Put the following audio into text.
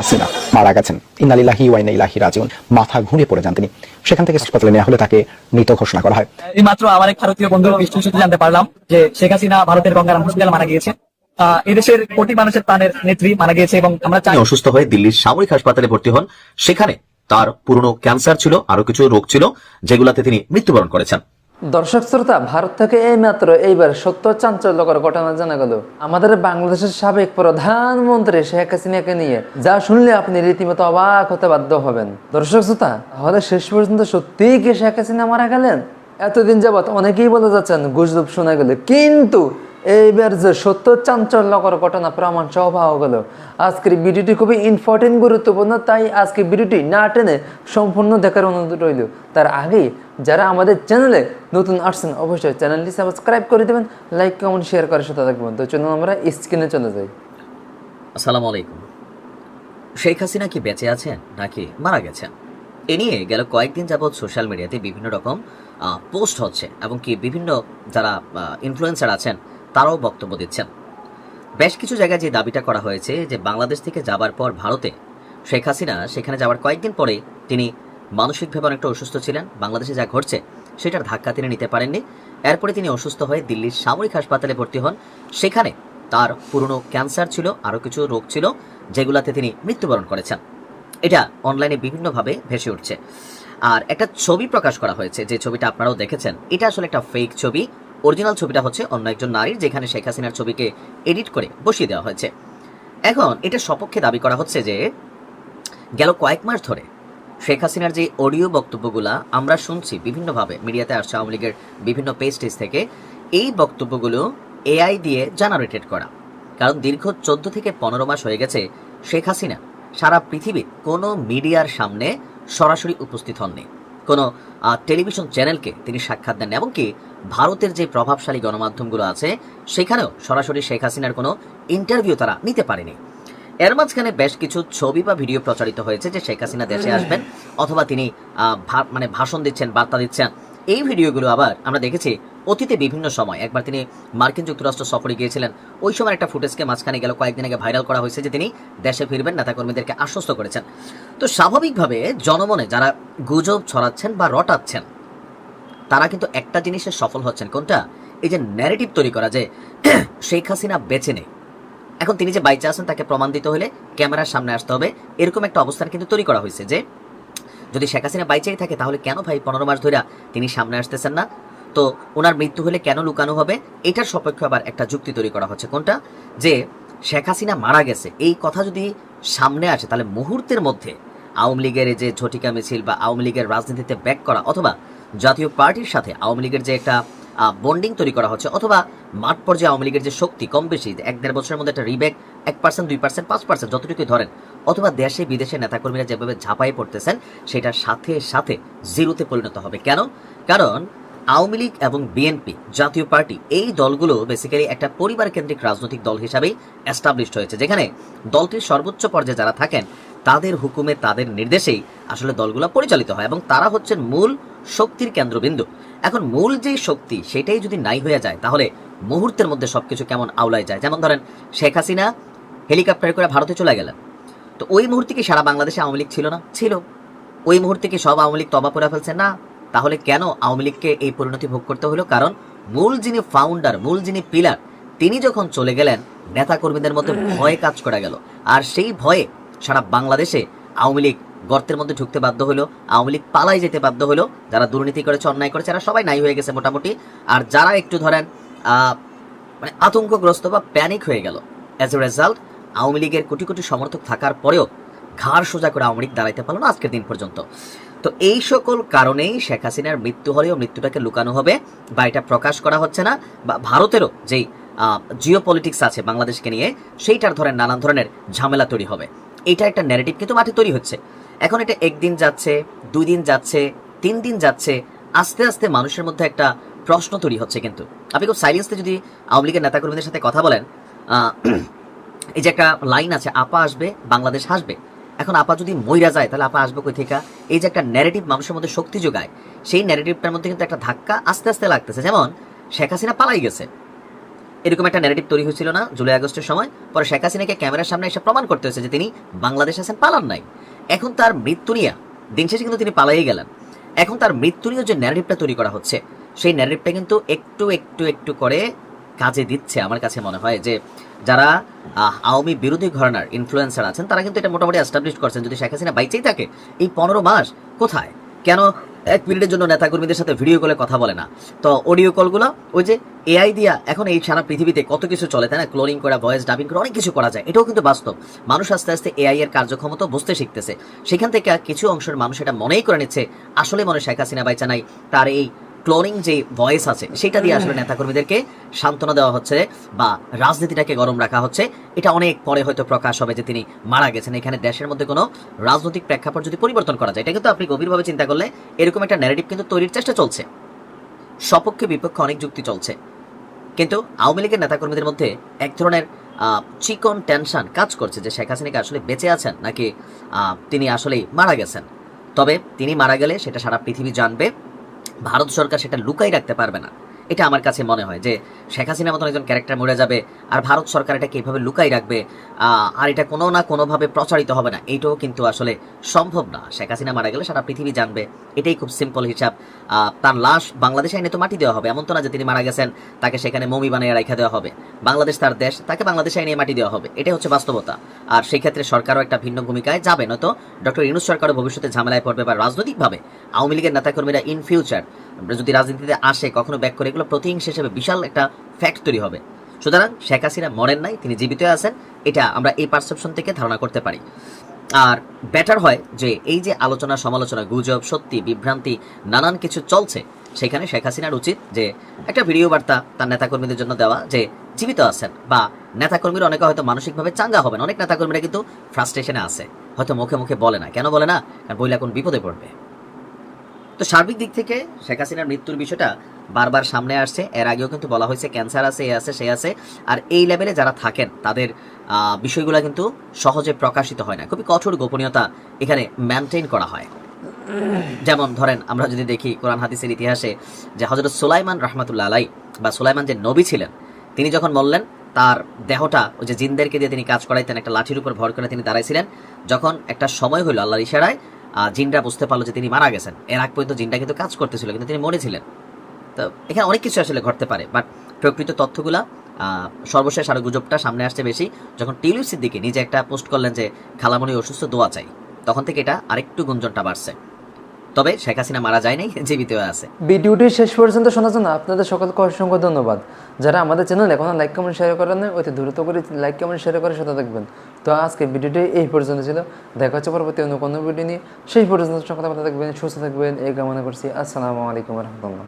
হাসিনা মারা গেছেন। ইন্নালিল্লাহি ওয়াইনা ইলাহি রাজিউন। মাথা ঘুরে পড়ে যান তিনি। সেখান থেকে হাসপাতালে নেওয়া হলে তাকে মৃত ঘোষণা করা হয়। এই মাত্র আমার এক ভারতীয় বন্ধুর বিশ্লেষণ সূত্রে জানতে পারলাম যে শেখ হাসিনা ভারতের গঙ্গারাম হসপিটালে মারা গিয়েছে। এদেশের কোটি মানুষের প্রাণের নেত্রী মারা গিয়েছে এবং আমরা চাই অসুস্থ হয়ে দিল্লির সামরিক হাসপাতালে ভর্তি হন। সেখানে তার পুরনো ক্যান্সার ছিল আরও কিছু রোগ ছিল যেগুলাতে তিনি মৃত্যুবরণ করেছেন। দর্শক শ্রোতা, ভারত থেকে এই মাত্র এইবার সত্য চাঞ্চল্যকর ঘটনা জানা গেল। আমাদের বাংলাদেশের সাবেক প্রধানমন্ত্রী শেখ হাসিনাকে নিয়ে। যা শুনলে আপনি রীতিমতো অবাক হতে বাধ্য হবেন। দর্শক শ্রোতা, তাহলে শেষ পর্যন্ত সত্যিই কি শেখ হাসিনা মারা গেলেন? এতদিন যাবৎ অনেকেই বলে যাচ্ছেন, গুজব শোনা গেল। কিন্তু এইবার যে সত্য চাঞ্চল্যকর ঘটনা প্রমাণ সহ পাওয়া গেল আজকের ভিডিওটি খুবই ইম্পর্টেন্ট গুরুত্বপূর্ণ, তাই আজকে ভিডিওটি না টেনে সম্পূর্ণ দেখার অনুরোধ রইল। তার আগেই যারা আমাদের চ্যানেলে নতুন আসছেন, অবশ্যই চ্যানেলটি সাবস্ক্রাইব করে দেবেন লাইক কমেন্ট শেয়ার করার সাথে থাকবেন। তো চলুন আমরা স্ক্রিনে চলে যাই। আসসালামু আলাইকুম। শেখ হাসিনা কি বেঁচে আছেন, নাকি মারা গেছেন? এ নিয়ে গেল কয়েকদিন যাবৎ সোশ্যাল মিডিয়াতে বিভিন্ন রকম পোস্ট হচ্ছে, এবং কি বিভিন্ন যারা ইনফ্লুয়েন্সার আছেন তারাও বক্তব্য দিচ্ছেন। বেশ কিছু জায়গায় যে দাবিটা করা হয়েছে যে বাংলাদেশ থেকে যাবার পর ভারতে শেখ হাসিনা সেখানে যাওয়ার কয়েকদিন পরে তিনি মানসিকভাবে অনেকটা অসুস্থ ছিলেন। বাংলাদেশে যা ঘটছে সেটার ধাক্কা তিনি নিতে পারেননি। এরপরে তিনি অসুস্থ হয়ে দিল্লির সামরিক হাসপাতালে ভর্তি হন। সেখানে তার পুরনো ক্যান্সার ছিল, আরও কিছু রোগ ছিল, যেগুলাতে তিনি মৃত্যুবরণ করেছেন। এটা অনলাইনে বিভিন্নভাবে ভেসে উঠছে। আর একটা ছবি প্রকাশ করা হয়েছে, যে ছবিটা আপনারাও দেখেছেন, এটা আসলে একটা ফেক ছবি। অরিজিনাল ছবিটা হচ্ছে অন্য একজন নারীর যেখানে শেখ হাসিনার ছবিকে এডিট করে বসিয়ে দেওয়া হয়েছে। এখন এটা সপক্ষে দাবি করা হচ্ছে যে, গেল কয়েক মাস ধরে শেখ হাসিনার যে অডিও বক্তব্যগুলা আমরা শুনছি বিভিন্নভাবে, মিডিয়াতে আসছে, আওয়ামী লীগের বিভিন্ন পেজ টেজ থেকে, এই বক্তব্যগুলো এআই দিয়ে জেনারেটেড করা। কারণ দীর্ঘ চোদ্দ থেকে পনেরো মাস হয়ে গেছে শেখ হাসিনা সারা পৃথিবীর কোনো মিডিয়ার সামনে সরাসরি উপস্থিত হননি। কোনো টেলিভিশন চ্যানেলকে তিনি সাক্ষাৎ দেন এবং কি ভারতের যে প্রভাবশালী গণমাধ্যমগুলো আছে সেখানেও সরাসরি শেখ হাসিনার কোনো ইন্টারভিউ তারা নিতে পারেনি। এর মাঝখানে বেশ কিছু ছবি বা ভিডিও প্রচারিত হয়েছে যে শেখ হাসিনা দেশে আসবেন অথবা তিনি মানে ভাষণ দিচ্ছেন বার্তা দিচ্ছেন। এই ভিডিওগুলো আবার আমরা দেখেছি অতীতে বিভিন্ন সময়। একবার তিনি মার্কিন যুক্তরাষ্ট্র সফরে গিয়েছিলেন। ওই সময় একটা ফুটেজকে মাঝখানে গেল কয়েকদিন আগে ভাইরাল করা হয়েছে যে তিনি দেশে ফিরবেন নেতাকর্মীদেরকে আশ্বস্ত করেছেন। তো স্বাভাবিকভাবে জনমনে যারা গুজব ছড়াচ্ছেন বা রটাচ্ছেন তারা কিন্তু একটা জিনিসে সফল হচ্ছেন। কোনটা? এই যে ন্যারেটিভ তৈরি করা যে শেখ হাসিনা বেছে নেই এখন তিনি যে বাইচে আছেন, তাকে প্রমাণ দিতে হলে ক্যামেরার সামনে আসতে হবে। এরকম একটা অবস্থান কিন্তু তৈরি করা হয়েছে যে, যদি শেখ হাসিনা বাইচেই থাকে, তাহলে কেন ভাই পনেরো মাস ধরে তিনি সামনে আসতেছেন না? তো ওনার মৃত্যু হলে কেন লুকানো হবে? এটার সপক্ষে আবার একটা যুক্তি তৈরি করা হচ্ছে। কোনটা? যে, শেখ হাসিনা মারা গেছে। এই কথা যদি সামনে আসে, তাহলে মুহূর্তের মধ্যে আওয়ামী লীগের যে ঝটিকা মিছিল বা আওয়ামী লীগের রাজনীতিতে ব্যাক করা অথবা জাতীয় পার্টির সাথে আওয়ামী লীগের যে একটা বন্ডিং তৈরি করা হচ্ছে অথবা মাঠ পর্যায়ে আওয়ামী লীগের যে শক্তি কম বেশি, এক দেড় বছরের মধ্যে একটা রিব্যাক, এক পার্সেন্ট দুই পার্সেন্ট পাঁচ পার্সেন্ট যতটুকুই ধরেন, অথবা দেশে বিদেশে নেতাকর্মীরা যেভাবে ঝাঁপাই পড়তেছেন, সেটার সাথে সাথে জিরোতে পরিণত হবে। কেন? কারণ আওয়ামী লীগ এবং বিএনপি জাতীয় পার্টি, এই দলগুলো বেসিক্যালি একটা পরিবার কেন্দ্রিক রাজনৈতিক দল হিসাবেই এস্টাবলিশড হয়েছে, যেখানে দলটির সর্বোচ্চ পর্যায়ে যারা থাকেন তাদের হুকুমে, তাদের নির্দেশেই আসলে দলগুলো পরিচালিত হয় এবং তারা হচ্ছেন মূল শক্তির কেন্দ্রবিন্দু। এখন মূল যে শক্তি, সেটাই যদি নাই হয়ে যায়, তাহলে মুহূর্তের মধ্যে সবকিছু কেমন আওলায় যায়? যেমন ধরেন, শেখ হাসিনা হেলিকপ্টারে করে ভারতে চলে গেলেন। তো ওই মুহূর্তে কি সারা বাংলাদেশে আওয়ামী লীগ ছিল না? ছিল। ওই মুহূর্তে কি সব আওয়ামী লীগ তবা করে ফেলছে? না। তাহলে কেন আওয়ামী লীগকে এই পরিণতি ভোগ করতে হলো? কারণ মূল যিনি ফাউন্ডার মূল যিনি পিলার তিনি যখন চলে গেলেন, নেতাকর্মীদের মধ্যে ভয় কাজ করা গেল। আর সেই ভয়ে সারা বাংলাদেশে আওয়ামী লীগ গর্তের মধ্যে ঢুকতে বাধ্য হলো, আওয়ামী লীগ পালাই যেতে বাধ্য হলো, যারা দুর্নীতি করেছে, অন্যায় করেছে, এরা সবাই নাই হয়ে গেছে মোটামুটি। আর যারা একটু ধরেন মানে আতঙ্কগ্রস্ত বা প্যানিক হয়ে গেল অ্যাজ এ রেজাল্ট আওয়ামী লীগের কোটি কোটি সমর্থক থাকার পরেও ঘাড় সোজা করে আওয়ামী লীগ দাঁড়াইতে পারল না আজকের দিন পর্যন্ত। তো এই সকল কারণেই শেখ হাসিনার মৃত্যু হলেও মৃত্যুটাকে লুকানো হবে বা এটা প্রকাশ করা হচ্ছে না, বা ভারতেরও যেই জিও পলিটিক্স আছে বাংলাদেশকে নিয়ে, সেইটার ধরেন নানান ধরনের ঝামেলা তৈরি হবে। এটা একটা ন্যারেটিভ কিন্তু মাঠে তৈরি হচ্ছে। এখন এটা একদিন যাচ্ছে দুই দিন যাচ্ছে তিন দিন যাচ্ছে, আস্তে আস্তে মানুষের মধ্যে একটা প্রশ্ন তৈরি হচ্ছে কিন্তু। আপনি খুব সাইলেন্সে যদি আওয়ামী লীগের নেতাকর্মীদের সাথে কথা বলেন এই যে একটা লাইন আছে, আপা আসবে, বাংলাদেশ হাসবে। এখন আপা যদি মইরা যায়, তাহলে আপা আসবে কই থেকে? এই যে একটা ন্যারেটিভ মানুষের মধ্যে শক্তি যোগায়, সেই ন্যারেটিভটার মধ্যে কিন্তু একটা ধাক্কা আস্তে আস্তে লাগতেছে। যেমন শেখ হাসিনা পালাই গেছে। এরকম একটা ন্যারেটিভ তৈরি হয়েছিল না, জুলাই আগস্টের সময়। পরে শেখ হাসিনাকে ক্যামেরার সামনে এসে প্রমাণ করতে হয়েছে যে তিনি বাংলাদেশ আছেন, পালান নাই। এখন তার মৃত্যু নিয়ে, দিন শেষে কিন্তু তিনি পালাই গেলেন। এখন তার মৃত্যু নিয়ে যে ন্যারেটিভটা তৈরি করা হচ্ছে, সেই ন্যারেটিভটা কিন্তু একটু একটু একটু করে কাজে দিচ্ছে আমার কাছে মনে হয় যে যারা আওয়ামী বিরোধী ঘরানার ইনফ্লুয়েন্সার আছেন, তারা কিন্তু এটা মোটামুটি এস্টাবলিশ করছেন। যদি শেখ হাসিনা বাইচেই থাকে, এই পনেরো মাস কোথায়? কেন এক মিনিটের জন্য নেতাকর্মীদের সাথে ভিডিও কলে কথা বলে না। তো অডিও কলগুলো ওই যে এআই দিয়া এখন এই সারা পৃথিবীতে কত কিছু চলে, তাই না? ক্লোরিং করা ভয়েস ডাবিং করা, অনেক কিছু করা যায়। এটাও কিন্তু বাস্তব। মানুষ আস্তে আস্তে এআই এর কার্যক্ষমতা বুঝতে শিখতেছে। সেখান থেকে কিছু অংশের মানুষ এটা মনেই করে নিচ্ছে। আসলে মনে শেখ হাসিনা বাইচা নাই তার এই ক্লোনিং যে ভয়েস আছে সেটা দিয়ে আসলে নেতাকর্মীদেরকে সান্ত্বনা দেওয়া হচ্ছে বা রাজনীতিটাকে গরম রাখা হচ্ছে। এটা অনেক পরে হয়তো প্রকাশ হবে যে তিনি মারা গেছেন। এখানে দেশের মধ্যে কোনো রাজনৈতিক প্রেক্ষাপট যদি পরিবর্তন করা যায় এটা কিন্তু আপনি গভীরভাবে চিন্তা করলে এরকম একটা ন্যারেটিভ কিন্তু তৈরির চেষ্টা চলছে। সপক্ষে বিপক্ষে অনেক যুক্তি চলছে। কিন্তু আওয়ামী লীগের নেতাকর্মীদের মধ্যে এক ধরনের চিকন টেনশন কাজ করছে যে শেখ হাসিনাকে আসলে বেঁচে আছেন নাকি তিনি আসলেই মারা গেছেন। তবে তিনি মারা গেলে সেটা সারা পৃথিবী জানবে। ভারত সরকার সেটা লুকাই রাখতে পারবে না। এটা আমার কাছে মনে হয় যে শেখ হাসিনার মতন একজন ক্যারেক্টার মরে যাবে আর ভারত সরকার এটাকে এইভাবে লুকাই রাখবে আর এটা কোনো না কোনোভাবে প্রচারিত হবে না। এইটাও কিন্তু আসলে সম্ভব না। শেখ হাসিনা মারা গেলে সারা পৃথিবী জানবে। এটাই খুব সিম্পল হিসাব। তার লাশ বাংলাদেশে এনে তো মাটি দেওয়া হবে। এমন তো না যে তিনি মারা গেছেন, তাকে সেখানে মমি বানিয়ে রেখে দেওয়া হবে। বাংলাদেশ তার দেশ, তাকে বাংলাদেশে এনে মাটি দেওয়া হবে। এটাই হচ্ছে বাস্তবতা। আর সেই ক্ষেত্রে সরকারও একটা ভিন্ন ভূমিকায় যাবে। নয়তো ডক্টর ইউনুস সরকারও ভবিষ্যতে ঝামেলায় পড়বে বা রাজনৈতিকভাবে আওয়ামী লীগের নেতাকর্মীরা ইন ফিউচার যদি রাজনীতিতে আসে, কখনো ব্যাক করে এগুলো প্রতিহিংসা হিসেবে বিশাল একটা ফ্যাক্ট তৈরি হবে। সুতরাং শেখ হাসিনা মরেন নাই, তিনি জীবিত আছেন, এটা আমরা এই পারসেপশন থেকে ধারণা করতে পারি। আর বেটার হয় যে এই যে আলোচনা, সমালোচনা, গুজব, সত্যি, বিভ্রান্তি, নানান কিছু চলছে, সেখানে শেখ হাসিনার উচিত যে একটা ভিডিও বার্তা তার নেতাকর্মীদের জন্য দেওয়া যে জীবিত আছেন বা নেতাকর্মীরা অনেকে হয়তো মানসিকভাবে চাঙ্গা হবেন, অনেক নেতাকর্মীরা কিন্তু ফ্রাস্ট্রেশনে আছে, হয়তো মুখে মুখে বলে না। কেন বলে না? কারণ বইলে এখন বিপদে পড়বে। তো সার্বিক দিক থেকে শেখ হাসিনার মৃত্যুর বিষয়টা বারবার সামনে আসছে। এর আগেও কিন্তু বলা হয়েছে ক্যান্সার আছে, এ আছে, সে আছে। আর এই লেভেলে যারা থাকেন, তাদের বিষয়গুলো কিন্তু সহজে প্রকাশিত হয় না। খুবই কঠোর গোপনীয়তা এখানে মেনটেন করা হয়। যেমন ধরেন, আমরা যদি দেখি কোরআন, হাদিসের ইতিহাসে যে হজরত সুলাইমান রহমাতুল্লাহ আলাই বা সুলাইমান যে নবী ছিলেন, তিনি যখন বললেন তার দেহটা ওই যে জিনদেরকে দিয়ে তিনি কাজ করাইতেন, একটা লাঠির উপর ভর করে তিনি দাঁড়াইছিলেন, যখন একটা সময় হইল আল্লাহর ইশারায় জিনরা বুঝতে পারল যে তিনি মারা গেছেন। এর আগ পর্যন্ত জিনটা কিন্তু কাজ করতেছিল, কিন্তু তিনি মরেছিলেন তো এখানে অনেক কিছু আসলে ঘটতে পারে বাট প্রকৃত তথ্যগুলা সর্বশেষ আরও গুজবটা সামনে আসছে বেশি। যখন টিলিউ সিদ্দিকি নিজে একটা পোস্ট করলেন যে, খালামণি অসুস্থ, দোয়া চাই। তখন থেকে এটা আরেকটু গুঞ্জনটা বাড়ছে। তবে শেখ হাসিনা মারা যায় নাই জীবিত আছে। ভিডিওটি শেষ পর্যন্ত শোনার জন্য আপনাদের সকলকে অসংখ্য ধন্যবাদ। যারা আমাদের চ্যানেল এখনও লাইক কমেন্ট শেয়ার করেন না অতি দ্রুত করে লাইক কমেন্ট শেয়ার করে সাথে থাকবেন। তো আজকে ভিডিওটি এই পর্যন্ত ছিল। দেখা হচ্ছে পরবর্তী অন্য কোনো ভিডিও নিয়ে। সেই পর্যন্ত সকলে ভালো থাকবেন, সুস্থ থাকবেন, এই কামনা করছি। আসসালামু আলাইকুম রহমতুল্লাহ।